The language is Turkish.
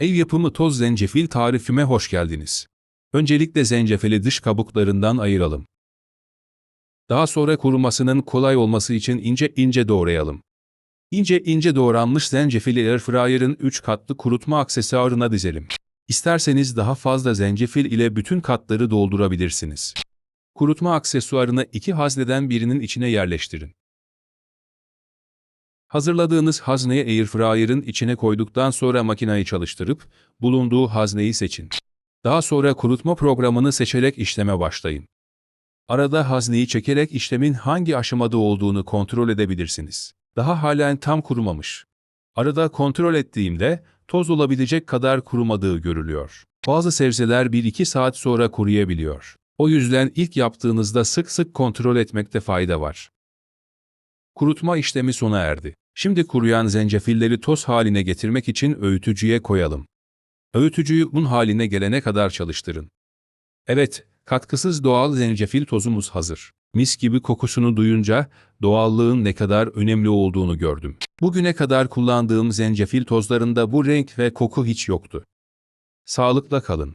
Ev yapımı toz zencefil tarifime hoş geldiniz. Öncelikle zencefili dış kabuklarından ayıralım. Daha sonra kurumasının kolay olması için ince ince doğrayalım. İnce ince doğranmış zencefili airfryer'ın 3 katlı kurutma aksesuarına dizelim. İsterseniz daha fazla zencefil ile bütün katları doldurabilirsiniz. Kurutma aksesuarını iki hazneden birinin içine yerleştirin. Hazırladığınız hazneyi airfryer'ın içine koyduktan sonra makinayı çalıştırıp bulunduğu hazneyi seçin. Daha sonra kurutma programını seçerek işleme başlayın. Arada hazneyi çekerek işlemin hangi aşamada olduğunu kontrol edebilirsiniz. Daha halen tam kurumamış. Arada kontrol ettiğimde toz olabilecek kadar kurumadığı görülüyor. Bazı sebzeler 1-2 saat sonra kuruyabiliyor. O yüzden ilk yaptığınızda sık sık kontrol etmekte fayda var. Kurutma işlemi sona erdi. Şimdi kuruyan zencefilleri toz haline getirmek için öğütücüye koyalım. Öğütücüyü un haline gelene kadar çalıştırın. Evet, katkısız doğal zencefil tozumuz hazır. Mis gibi kokusunu duyunca doğallığın ne kadar önemli olduğunu gördüm. Bugüne kadar kullandığım zencefil tozlarında bu renk ve koku hiç yoktu. Sağlıkla kalın.